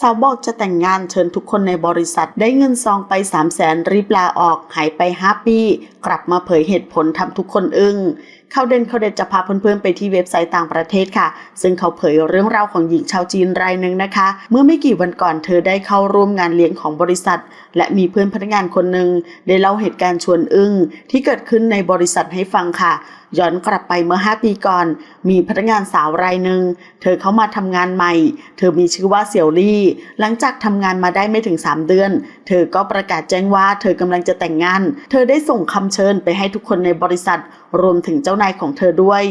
สาวบอกจะแต่งงานเชิญทุกคนในบริษัทได้เงินซองไป3 0 0แสนรีบลาออกหายไป 5 ปี กลับมาเผยเหตุผลทำทุกคนอึง้งเขาเด่นเขาเด็ดจะพาเพื่อนๆไปที่เว็บไซต์ต่างประเทศค่ะ ซึ่งเขาเผยเรื่องราวของหญิงชาวจีนรายหนึ่งนะคะ เมื่อไม่กี่วันก่อนเธอได้เข้าร่วมงานเลี้ยงของบริษัท และมีเพื่อนพนักงานคนหนึ่งได้เล่าเหตุการณ์ชวนอึ้งที่เกิดขึ้นในบริษัทให้ฟังค่ะ ย้อนกลับไปเมื่อ 5 ปีก่อน มีพนักงานสาวรายหนึ่งเธอเข้ามาทำงานใหม่ เธอมีชื่อว่าเสี่ยวลี่ หลังจากทำงานมาได้ไม่ถึง 3 เดือน เธอก็ประกาศแจ้งว่าเธอกำลังจะแต่งงาน เธอได้ส่งคำเชิญไปให้ทุกคนในบริษัท รวมถึงเจ้านายของเธอด้วย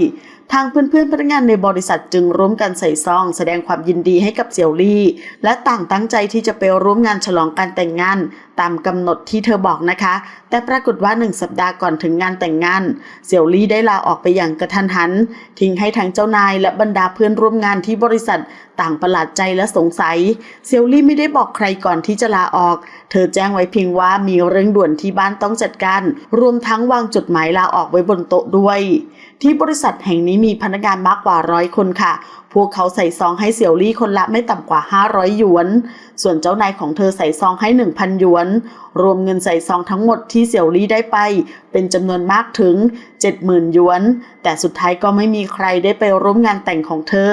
ทางเพื่อนๆพนักงานในบริษัทจึงร่วมกันใส่ซอง แสดงความยินดีให้กับเสี่ยวลี่ และต่างตั้งใจที่จะไปร่วมงานฉลองการแต่งงาน ตามกำหนดที่เธอบอกนะคะ แต่ปรากฏว่าหนึ่งสัปดาห์ก่อนถึงงานแต่งงาน เสี่ยวลี่ได้ลาออกไปอย่างกระทันหัน ทิ้งให้ทั้งเจ้านายและบรรดาเพื่อนร่วมงานที่บริษัทต่างประหลาดใจและสงสัย เซียวลี่ไม่ได้บอกใครก่อนที่จะลาออก เธอแจ้งไว้เพียงว่ามีเรื่องด่วนที่บ้านต้องจัดการ รวมทั้งวางจดหมายลาออกไว้บนโต๊ะด้วยที่บริษัทแห่งนี้มีพนักงานมากกว่าร้อยคนค่ะ พวกเขาใส่ซองให้เสี่ยวลี่คนละไม่ต่ำกว่า 500 หยวน ส่วนเจ้านายของเธอใส่ซองให้ 1,000 หยวน รวมเงินใส่ซองทั้งหมดที่เสี่ยวลี่ได้ไป เป็นจำนวนมากถึง 70,000 หยวน แต่สุดท้ายก็ไม่มีใครได้ไปร่วมงานแต่งของเธอ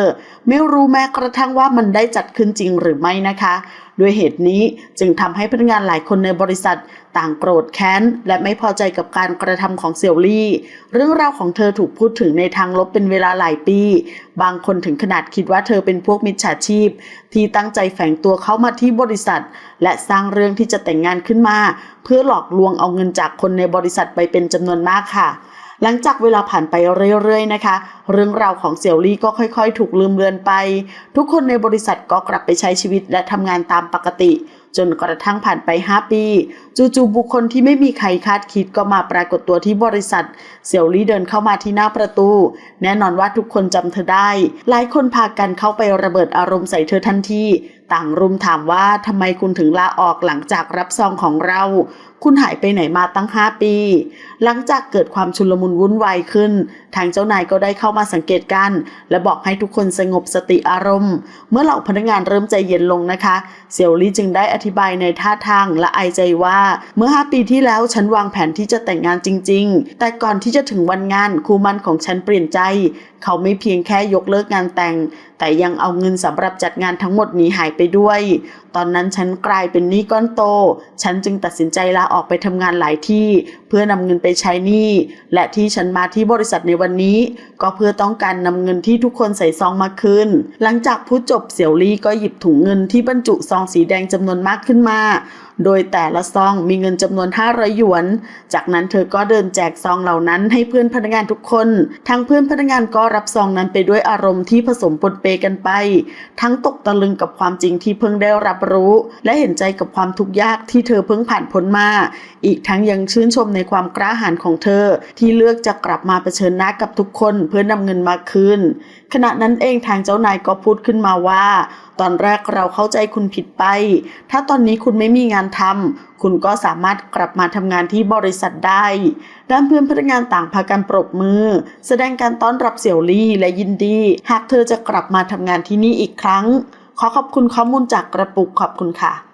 ไม่รู้แม้กระทั่งว่ามันได้จัดขึ้นจริงหรือไม่นะคะด้วยเหตุนี้จึงทำให้พนักงานหลายคนในบริษัท ต่างโกรธแค้น และไม่พอใจกับการกระทำของเสี่ยวลี่ เรื่องราวของเธอถูกพูดถึงในทางลบเป็นเวลาหลายปี บางคนถึงขนาดคิดว่าเธอเป็นพวกมิจฉาชีพ ที่ตั้งใจแฝงตัวเข้ามาที่บริษัท และสร้างเรื่องที่จะแต่งงานขึ้นมา เพื่อหลอกลวงเอาเงินจากคนในบริษัทไปเป็นจำนวนมากค่ะ หลังจากเวลาผ่านไปเรื่อยๆนะคะ เรื่องราวของเสี่ยวลี่ก็ค่อยๆ ถูกลืมเลือนไป ทุกคนในบริษัทก็กลับไปใช้ชีวิตและทำงานตามปกติ จนกระทั่งผ่านไป 5 ปี จู่ๆบุคคลที่ไม่มีใครคาดคิดก็มาปรากฏตัวที่บริษัท เสี่ยวลี่เดินเข้ามาที่หน้าประตู แน่นอนว่าทุกคนจำเธอได้ หลายคนพากันเข้าไประเบิดอารมณ์ใส่เธอทันที ต่างรุมถามว่าทำไมคุณถึงลาออกหลังจากรับซองของเรา คุณหายไปไหนมาตั้ง 5 ปี หลังจากเกิดความชุลมุนวุ่นวายขึ้น ทางเจ้านายก็ได้เข้ามาสังเกตการณ์และบอกให้ทุกคนสงบสติอารมณ์ เมื่อเหล่าพนักงานเริ่มใจเย็นลงนะคะเซียวลี่จึงได้อธิบายในท่าทางและไอใจว่า เมื่อ 5 ปีที่แล้วฉันวางแผนที่จะแต่งงานจริง ๆ แต่ก่อนที่จะถึงวันงานครูมันของฉันเปลี่ยนใจ เขาไม่เพียงแค่ยกเลิกงานแต่ง แต่ยังเอาเงินสำหรับจัดงานทั้งหมดนี้หายไปด้วย ตอนนั้นฉันกลายเป็นหนี้ก้อนโต ฉันจึงตัดสินใจลาออกไปทำงานหลายที่ เพื่อนำเงินไปใช้หนี้ และที่ฉันมาที่บริษัทในวันนี้ ก็เพื่อต้องการนำเงินที่ทุกคนใส่ซองมาคืนหลังจากพูดจบเสี่ยวลี่ก็หยิบถุงเงินที่บรรจุซองสีแดงจำนวนมากขึ้นมาโดยแต่ละซองมีเงินจำนวน 500 หยวน จากนั้นเธอก็เดินแจกซองเหล่านั้นให้เพื่อนพนักงานทุกคน ทั้งเพื่อนพนักงานก็รับซองนั้นไปด้วยอารมณ์ที่ผสมปนเปกันไป ทั้งตกตะลึงกับความจริงที่เพิ่งได้รับรู้ และเห็นใจกับความทุกข์ยากที่เธอเพิ่งผ่านพ้นมา อีกทั้งยังชื่นชมในความกล้าหาญของเธอ ที่เลือกจะกลับมาเผชิญหน้ากับทุกคนเพื่อนำเงินมาคืนขณะนั้นเองทางเจ้านายก็พูดขึ้นมาว่า ตอนแรกเราเข้าใจคุณผิดไป ถ้าตอนนี้คุณไม่มีงานทำ คุณก็สามารถกลับมาทำงานที่บริษัทได้ ด้านเพื่อนพนักงานต่างพากันปรบมือ แสดงการต้อนรับเสี่ยวลี่และยินดี หากเธอจะกลับมาทำงานที่นี่อีกครั้ง ขอขอบคุณข้อมูลจากกระปุกขอบคุณค่ะ